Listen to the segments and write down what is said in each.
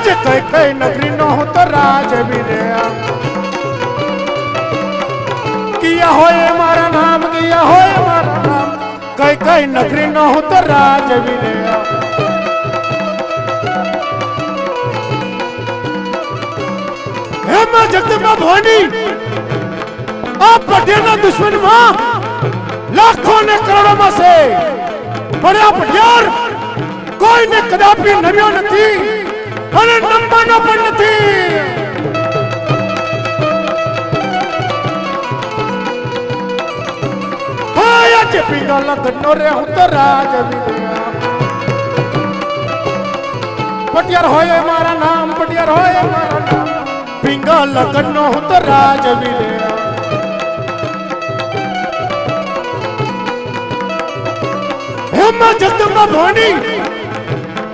આજે કઈ કઈ નગરી નો હું તો રાજવીર કિયા હોય મારા નામ, કિયા હોય મારા નામ. કઈ કઈ નગરી નો હું તો રાજવીર હેમાં જગદંબા ભવાની આ પટેલના દુશ્મનમાં લાખો ને કરોડોમાં છે. પણ આ પટિયાર કોઈને કદાપી નમ્યો નથી. અને નમવાનો પણ નથી. હાય પિંગલ લગ્નનો રે, હું તો રાજ પટિયાર હોય મારા નામ, પટિયાર હોય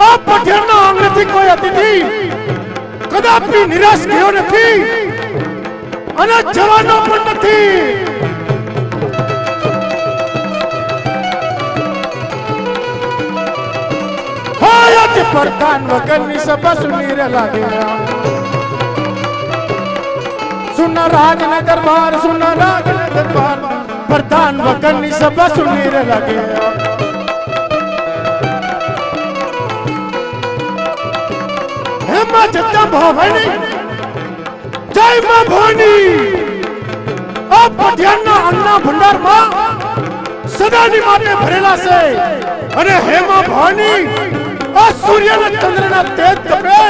આ પઠિયારના આંગણેથી કોઈ અતિથિ કદાપી નિરાશ થયો નથી. અને જવાનો પણ નથી. હાયત પરતાન વગરની સભા સુની રે લાગે. સુના રાજ ને દરબાર સુના રાજ ને દરબાર પ્રધાન વગરની સભા સુની રે લાગે. હેમાં જતા ભવાની જય માં ભવાની. આ પઠિયાના અન્ના ભંડારમાં સદાની માટે ભરેલા છે. અને હેમા ભવાની, આ સૂર્ય અને ચંદ્રના તેજ તપે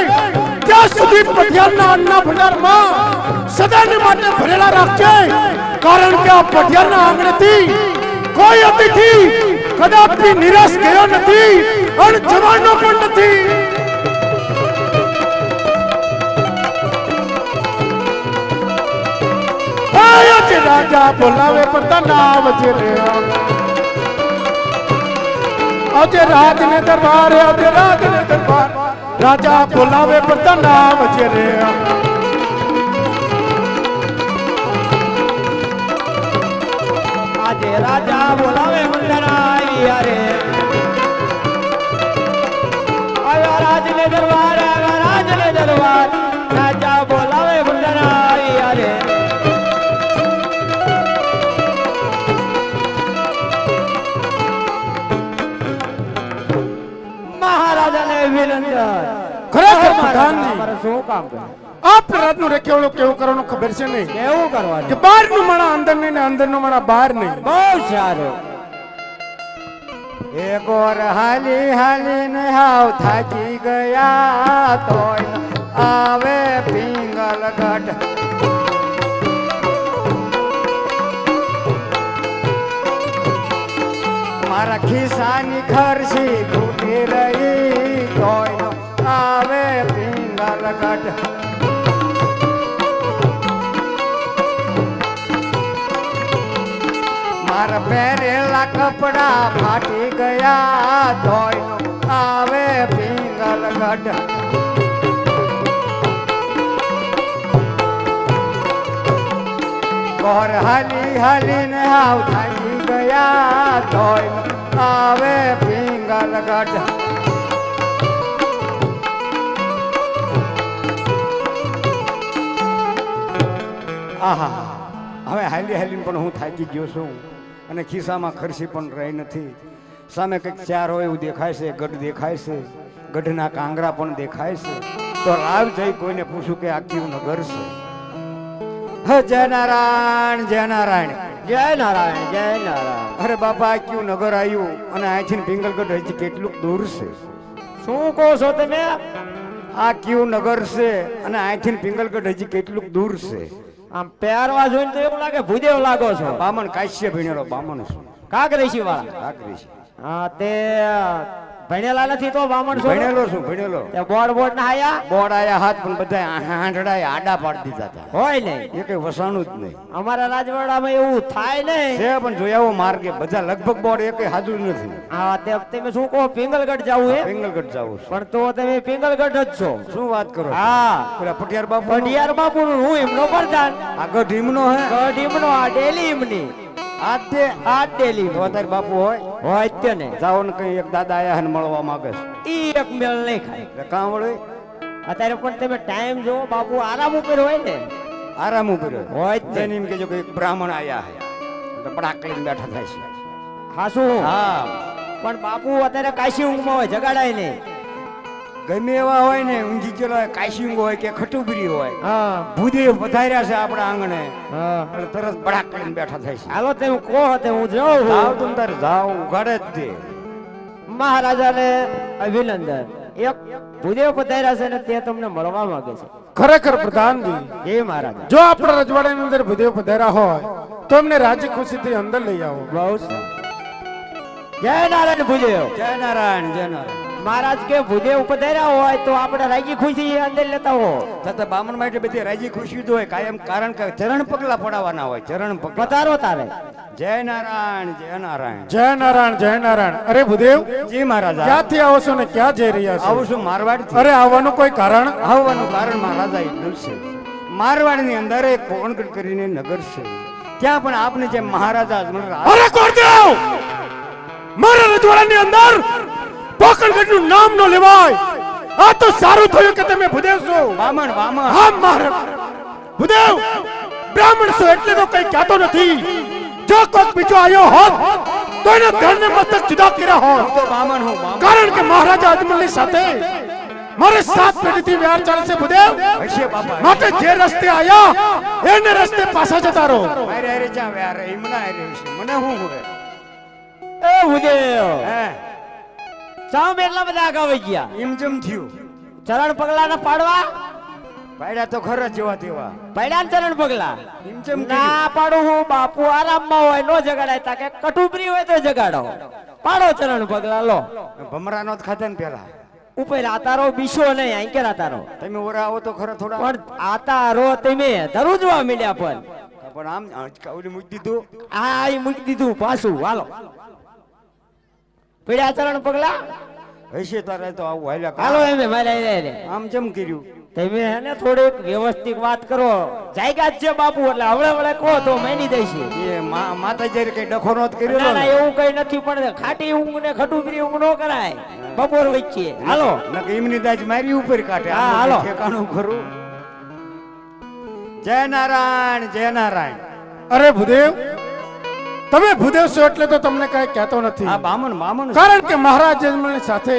ત્યાં સુધી પઠિયાના અન્ના ભંડારમાં સદાની માટે ભરેલા રાખજે. કારણ કે આ પઠિયારના આંગણેથી કોઈ અતિથિ કદાપી નિરાશ ગયો નથી અને જવાનો પણ નથી. રાજા બોલાવે પોતાના વચ્ચે રે. આજે રાજ ને દરબાર આજે રાજ ને દરબાર રાજા બોલાવે પોતાના વચ્ચે રે. આજે રાજા બોલાવે મંદરાઈ અરે આવ્યા રાજ ને દરબાર આવ્યા રાજ ને દરબાર શું કામ કર્યું આ પ્રરાતનું રે કેવડું કેવું કરવાનું ખબર છે નહીં? કેવું કે બહારનું માણા અંદર નહીં ને અંદરનું માણા બહાર નહીં. બહુ સારું. એક ઓર હાલી હાલી ને હાવ થાકી ગયા તોય આવે પિંગલ ગઢ. મારા ખિસ્સાની ખર્ચી ખૂટી રહી તોય પિંગલ ગઢ મારા પહેરેલા કપડા ફાટી ગયા ધોઈ આવે પિંગલ ગઢ. ઘર હાલી હાલી ને હાવ થાકી ગયા ધોઈ આવે પિંગલ ગઢ. આહા હવે હાલી હાલીને પણ હું થાકી ગયો છું. અને ખિસ્સામાં ખર્ચી પણ રહી નથી. સામે કંઈક ચાર હોય એવું દેખાય છે ગઢ દેખાય છે ગઢના કાંગરા પણ દેખાય છે. તો રાવ જઈ કોઈને પૂછું કે આ કયું નગર છે? હ જય નારાયણ જય નારાયણ. જય નારાયણ જય નારાયણ. અરે બાપા આ કયું નગર આવ્યું? અને અહીંથી પિંગલગઢ હજી કેટલું દૂર છે? શું કહો છો તમે? આ કયું નગર છે? અને અહીંથી પિંગલગઢ હજી કેટલું દૂર છે? આમ પહેરવા જોઈને તો એવું લાગે ભૂદેવ લાગો છો. બામણ કાશ્ય ભીણેરો બામણ છું. કાગરેશી વાળા કાકરી છે હા તે ભણેલા નથી તો બામણ છો? ભણેલો છું ભણેલો. તે બોર્ડ બોર્ડ ના આયા? બોર્ડ આયા હાથ પણ બધા હાંડડા આડા પાડી દીધા હતા. હોય નહીં. એ કઈ વસાણું જ નહીં. અમારા રાજવાડામાં એવું થાય નહીં. છે પણ જોયા એવો માર્ગે બધા લગભગ બોર્ડ એ કઈ હાજર નથી. હા તે તમે શું કહો પિંગલગઢ જાવું હે? પિંગલગઢ જાવું પણ તો તમે પિંગલગઢ જ છો. શું વાત કરો હા. પેલા પટિયાર બાપુ પટિયાર બાપુ હું એમનો પ્રધાન? આગળ ઢીમનો હે? ગઢ હિમનો આ ડેલી એમની આ તે આ ડેલી વધારે બાપુ હોય. હોય તે ને. જાઓ ને કઈ એક દાદા આયા હે ને મળવા માંગે છે. ઈ એક મેળ નહીં ખાય. એટલે કાં વળે અત્યારે પણ તમે ટાઈમ જો બાપુ આરામ ઉપર હોય ને. આરામ ઉપર હોય. જ ને. એમ કહેજો કે એક બ્રાહ્મણ આયા હે. તો પડાક લઈને બેઠા થાય છે. હા શું હા. પણ બાપુ અત્યારે કાશી ઊંઘમાં હોય જગાડાય નહીં. ગમે એવા હોય ને ઊંઘી ગયેલો હોય કાશીંગ હોય કે ખટુબરી હોય હા. ભૂદેવ પધાર્યા છે આપણા આંગણે. હા. એટલે તરત બડાક કરીને બેઠા થાય છે. હાલો તમે કહો તે હું જાઉં જાવ તું તારે જાવ ઉઘાડે જ તે. મહારાજાને અભિનંદન. એક ભૂદેવ પધાર્યા છે ને તે તમને મળવા માંગે છે. ખરેખર પ્રધાનજી જય મહારાજા. જો આપણા રજવાડાની અંદર ભૂદેવ પધાર્યા હોય તો એમને રાજી ખુશીથી અંદર લઈ આવો. બહુ સારું. જય નારાયણ ભૂદેવ. જય નારાયણ જય નારાયણ. મહારાજ કે ભૂદેવ ઉપધાર્યા હોય તો આપણે રાજી ખુશી અંદર લેતા હો. તથા બામણ માટે બધી રાજી ખુશી જ હોય કાયમ કારણ કે ચરણ પગલા પડાવવાના હોય ચરણ પગલા. પધારો તારે. જય નારાયણ જય નારાયણ. જય નારાયણ જય નારાયણ. અરે ભૂદેવ જી મહારાજા ક્યાંથી આવો છો ને ક્યાં જઈ રહ્યા આવું છું મારવાડ અરે આવવાનું કોઈ કારણ? આવવાનું કારણ મહારાજા એટલું છે મારવાડની અંદર એક કોણગઢ કરીને નગર છે. ત્યાં પણ આપને જે મહારાજા અરે કોણ દેવ મારા રજવાડાની અંદર પોકણગઢનું નામ ન લેવાય આ તો સારું થયું કે તમે ભૂદેવ છો વામણ વામણ હા મારા ભૂદેવ બ્રાહ્મણ છો એટલે તો કઈ કહેતો નથી જો કોઈક બીજો આવ્યો હોત તો એને ધનને મસ્તક જુદા કર્યા હોત હું તો વામણ હું વામણ કારણ કે મહારાજા અજમલની સાથે મારે સાત પેઢીથી વ્યવહાર ચાલશે ભૂદેવ હશે બાપા માટે જે રસ્તે આયા એને રસ્તે પાછા જતા રહો મારે હારે ચા વ્યાર એમના હારે હશે મને શું હોય એ ભૂદેવ હે ચામ એટલા બધા આગળ વહી ગયા. એમ જેમ થયું. ચરણ પગલા ના પાડવા? પાડ્યા તો ખરા જેવા તેવા. પડ્યા ને ચરણ પગલા? એમ જેમ ના પાડું હું બાપુ આરામમાં હોય નો જગાડાય. તા કે કટુબરી હોય તો જગાડો. પાડો ચરણ પગલા લો. ભમરા નો જ ખાતા ને પેલા. ઉપર આતારો બીસો નહીં અહીં કે આતારો. તમે ઓરા આવો તો ખરા થોડા. પણ આતારો તમે ધરુજવા મીડ્યા પણ. પણ આમ ઓલી મૂકી દીધું. આ મૂકી દીધું પાછું હાલો. પડ્યા ચરણ પગલા? હશે તારે તો આવું હાલ્યા હાલો એમ મારે આમ જેમ કર્યું? તમે એને થોડીક વ્યવસ્થિત વાત કરો. જાયગા છે બાપુ એટલે હવળે હવળે કહો તો મેની દઈશું એ માતાજી માતા જયારે કઈ ડખો નો કર્યો ના ના એવું કઈ નથી પણ ખાટી ઊંઘ ને ખટુપરી ઊંઘ નો કરાય. બપોર વચ્ચે. હાલો. નકર એમની દાજ મારી ઉપર કાઢે. હા, હાલો. ઠેકાણું ખરું? જય નારાયણ જય નારાયણ. અરે ભૂદેવ તમે ભૂદેવ છો એટલે તો તમને કઈ કહેતો નથી. આ બામણ બામણ કારણ કે મહારાજ જન્મની સાથે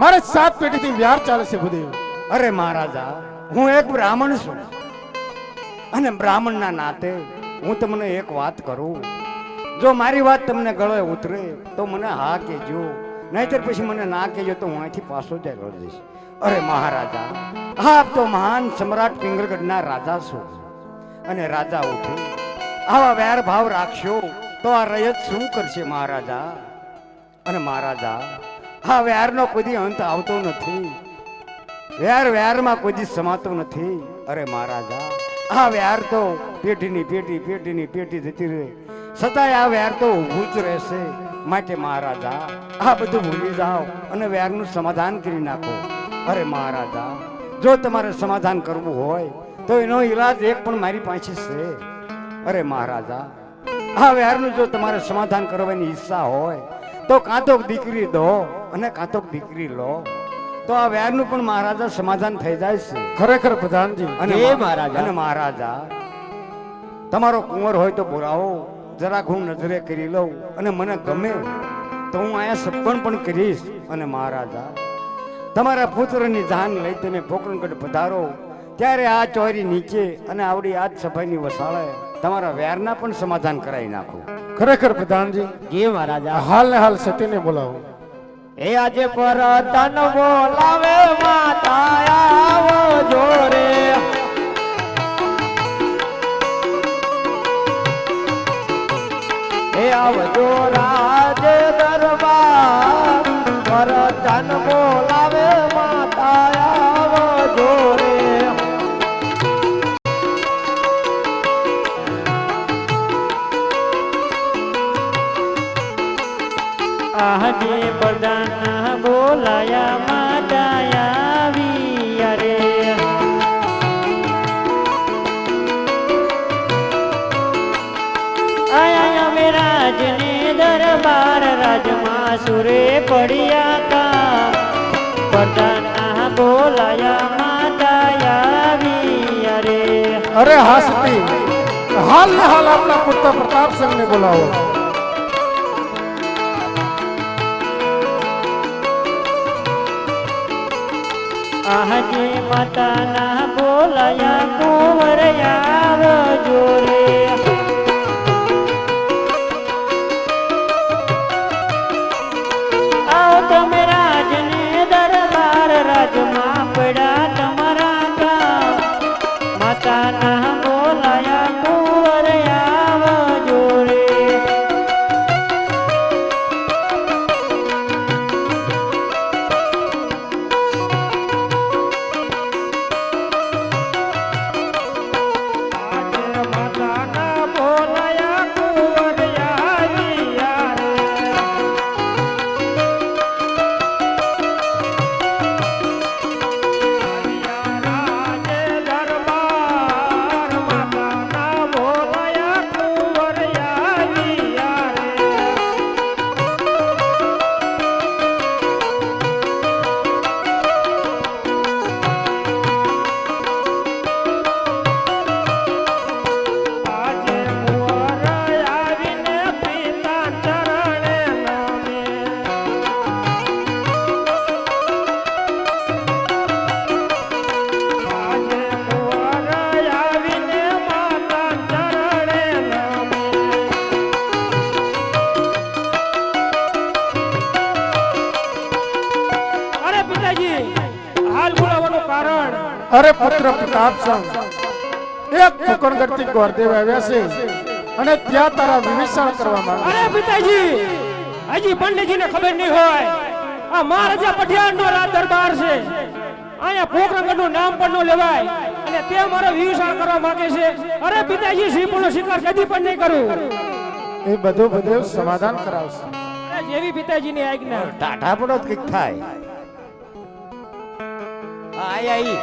મારે સાત પેઢીથી વ્યાર ચાલે છે ભૂદેવ. અરે મહારાજા હું એક બ્રાહ્મણ છું. અને બ્રાહ્મણના નાતે હું તમને એક વાત કરું. જો મારી વાત તમને ગળે ઉતરે તો મને હા કહેજો. નહીતર પછી મને ના કહેજો તો હું અહીંથી પાછો જાય જઈશ. અરે મહારાજા આપ તો મહાન સમ્રાટ પિંગલગઢના રાજા છો. અને રાજા ઉઠે. આવા વ્યાર ભાવ રાખશો. તો આ રયત શું કરશે મહારાજા? અને મહારાજા, આ વ્યારનો કોઈ અંત આવતો નથી. વ્યાર વ્યારમાં કોઈ સમાતો નથી. અરે મહારાજા, આ વ્યાર તો પેઢીની પેઢી પેઢીની પેઢી જતી રહે. છતાંય આ વ્યાર તો ઊભું જ રહેશે. માટે મહારાજા, આ બધું ભૂલી જાઓ અને વ્યારનું સમાધાન કરી નાખો. અરે મહારાજા, જો તમારે સમાધાન કરવું હોય, તો એનો ઈલાજ એક પણ મારી પાસે છે. અરે મહારાજા આ વ્યારનું જો તમારે સમાધાન કરવાની ઈચ્છા હોય તો કાં તો દીકરી દો અને કાં તો દીકરી લો. તો આ વ્યારનું પણ મહારાજા સમાધાન થઈ જાય છે. ખરેખર પ્રધાનજી અને એ મહારાજા. અને મહારાજા તમારો કુંવર હોય તો બોલાવો જરાક હું નજરે કરી લઉં અને મને ગમે તો હું અહીંયા સપણ પણ કરીશ. અને મહારાજા તમારા પુત્રની જાન લઈ તમે ભોકરણગઢ પધારો. ત્યારે આ ચોરી નીચે અને આવડી આજ સભાની વસાળે તમારા વ્યારના પણ સમાધાન કરાવી નાખું. ખરેખર પ્રધાનજી જે મહારાજા. હાલ ને હાલ સતીને બોલાવો. એ આજે પર તન બોલાવે માતા આવો જોરે એ આવજો રાજ પ્રધાન બોલાયા માતા આવી, અરે. આયા અમે રાજને દરબાર રાજમાં સુરે પડ્યા તા. પ્રધાન બોલાયા માતા આવી, અરે. અરે હા સતી હાલ હાલ આપણા પુત્ર પ્રતાપ સિંહને બોલાવો. આહજે માતાના બોલાયા કુંવર આવજો રે પિતાજી હાલ બોલાવવાનું કારણ. અરે પુત્ર પ્રતાપ સિંહ એક ફુકણગઢથી ગોરદેવ આવ્યા છે અને ત્યાં તારા વિભીષણ કરવા માંગે અરે પિતાજી હજી પંડિતજીને ખબર નહીં હોય. આ મહારાજા પઠિયારનો રાજ દરબાર છે. અહીંયા પોખરંગનું નામ પણ ન લેવાય. અને તે મારો વિભીષણ કરવા માંગે છે. અરે પિતાજી શ્રીપુરનો શિકાર કદી પણ નહીં કરું. એ બધું બધું સમાધાન કરાવશે. અરે જેવી પિતાજીની આજ્ઞા. ટાટા પડો તો કંઈક થાય. આઈ આઈ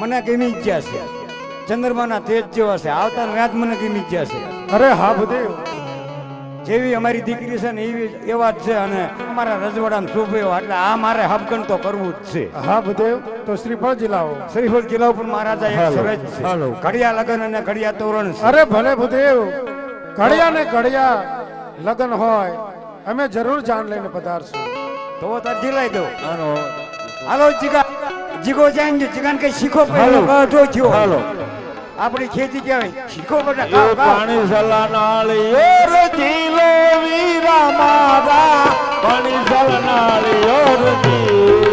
મને ગમી ઈજ્જા ગયા છે? ચંદ્રમાના તેજ જેવા છે. આવતા રાત મને ગમી જ ગયા છે? અરે હા બધે. જેવી અમારી દીકરી છે ને એવી એવા જ છે અને અમારા રજવાડામાં શુભ એવા એટલે આ મારે હબકન તો કરવું જ છે. હા બધે. તો શ્રીફળ જિલ્લાઓ શ્રીફળ જિલ્લા ઉપર મહારાજા એક સરસ છે. ઘડિયા લગન અને ઘડિયા તોરણ અરે ભલે ભૂદેવ ઘડિયા ને ઘડિયા લગન હોય. અમે જરૂર જાણ લઈને પધારશું. તો તરજી લઈ દો. હાલો જીગા જીગો જાય જીગાને કઈ શીખો પહેલો થયો હાલો. આપણી ખેતી કહેવાય. શીખો બધા પાણી સલા નાળ પાણી સલાનાળીઓ રે જીલો વીરા મારા. પાણી સલાનાળીઓ રે જીલો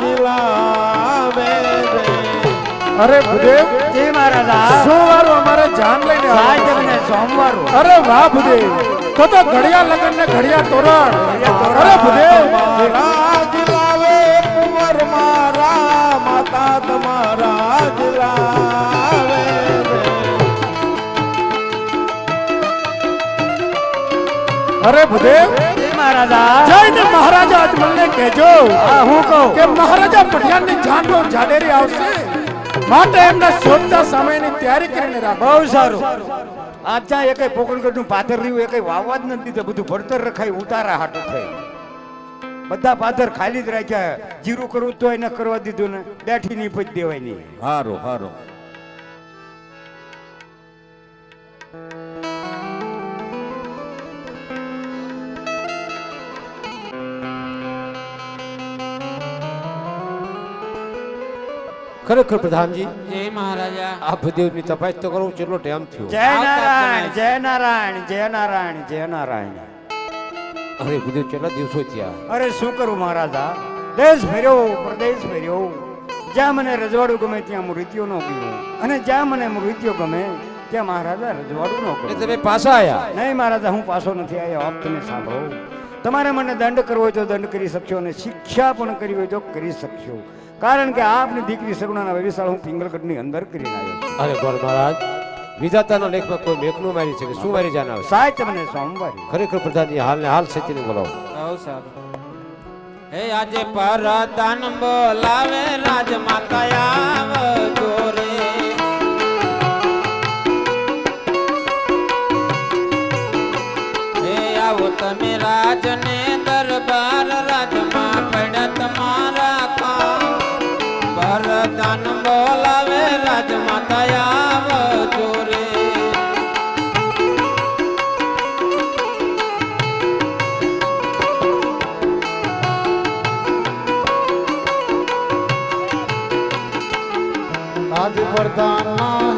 રે. અરે ભૂદેવ જય મહારાજા સોમવારો અમારે જાન લઈને અને સોમવાર. અરે વાહ ભૂદેવ તો તો ઘડિયા લગન ને ઘડિયા તોરણ. અરે ભૂદેવ. મારા લાવે કુંવર મારા માતા તમારા જિલાવે અરે ભૂદેવ મહારાજા. જઈને મહારાજા અજમલને કહેજો હા હું કહું. કે મહારાજા પટિયાલની જાનનો જાડેરી આવશે. માટે એમના શોધતા સમયની તૈયારી કરીને રાખો. બહુ સારું. આ ત્યાં એકે પોકણગઢનું પાથર રહ્યું એકે વાવવા જ નથી દીધું. બધું ભણતર રખાય ઉતારા હાટું થઈ. બધા પાથર ખાલી જ રાખ્યા. જીરું કરવું તો એને કરવા દીધું ને. બેઠી નહીં પછી દેવાય નહીં. સારું હારું. ખરેખર પ્રધાનજી જય મહારાજા. આ ભદેવની તપાસ તો કરું ચેટલો ટાઈમ થયો. જય નારાયણ જય નારાયણ જય નારાયણ જય નારાયણ. અરે ભૂદેવ કેટલા દિવસો થયા? અરે શું કરું મહારાજા? દેશ ફેર્યો પ્રદેશ ફેર્યો જ્યાં મને રજવાડું ગમે ત્યાં મૃત્યુ ન ગયો અને જ્યાં મને મૃત્યુ ગમે ત્યાં મહારાજા રજવાડું ન ગયો તમે પાછા આયા? નહીં મહારાજા હું પાછો નથી આવ્યો આપ તમે સાંભળો. તમારે મને દંડ કરવો હોય તો દંડ કરી શકશો અને શિક્ષા પણ કરવી હોય તો કરી શકશો. કારણ કે આપની દીકરી સગુણાના વિશાળ હું પિંગલગઢની અંદર કરીને આવ્યો અરે ગોર મહારાજ વિધાતાના લેખમાં કોઈ મેઘનું મારી છે કે શું મારી જાણ આવે? સાહેબ તમને સોમવારી. ખરેખર પ્રધાનજી હાલ ને હાલ સ્થિતિને બોલાવો. હે આજે પરદાન બોલાવે રાજમાતા આવ જોરે. હે આવો તમે રાજને દરબાર રાજમાં પડત કામ પરદાન બોલાવે રાજમાતા આવજો રે આજ વરદાન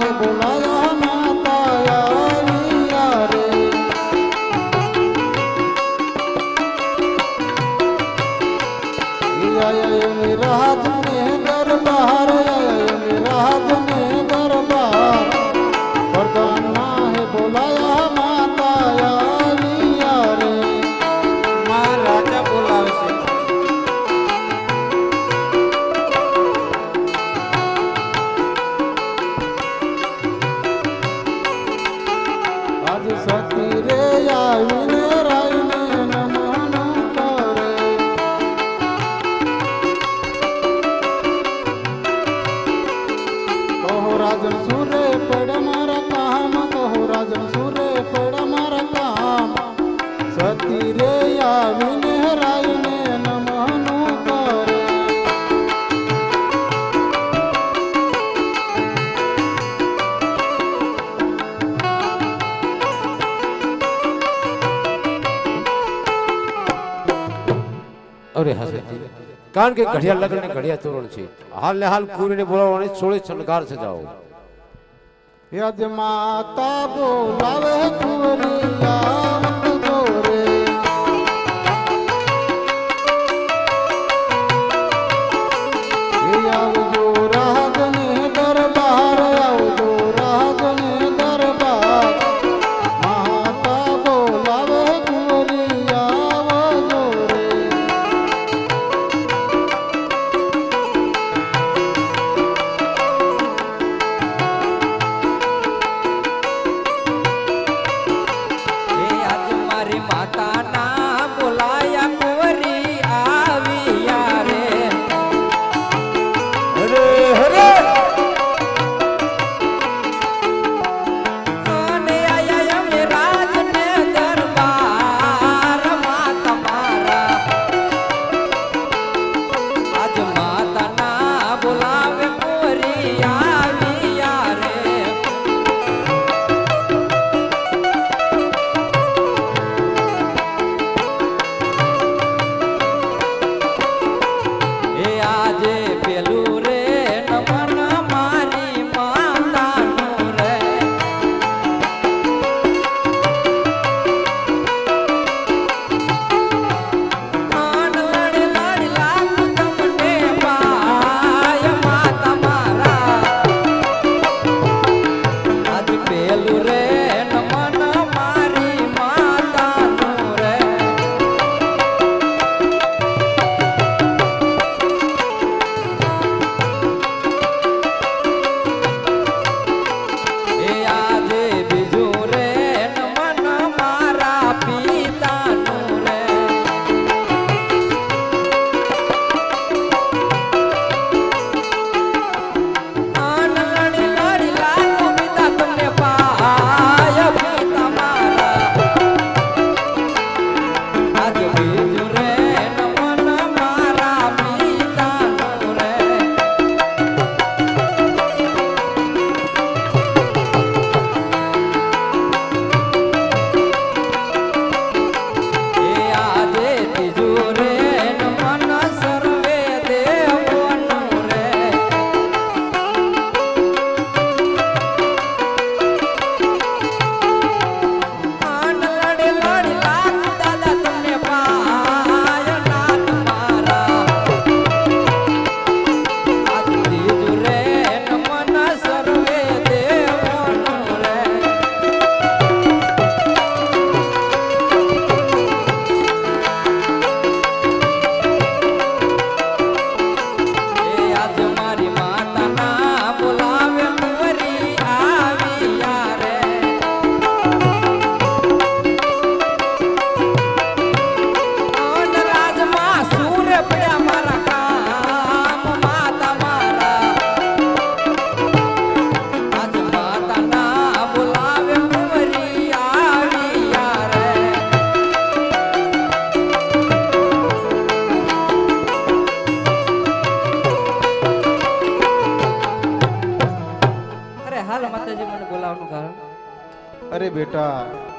અરે હા સતી કારણ કે ઘડિયા લગ્ન ને ઘડિયાળ તોરણ છે. હાલ ને હાલ કુરીને બોલાવવાની સોળે શણગાર સજાવો. યજ માતા બોલાવે કુવરિયા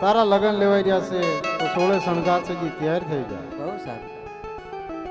તારા લગન લેવાઈ રહ્યા છે તો સોળે શણગાર છે તૈયાર થઈ જાય બહુ સારું.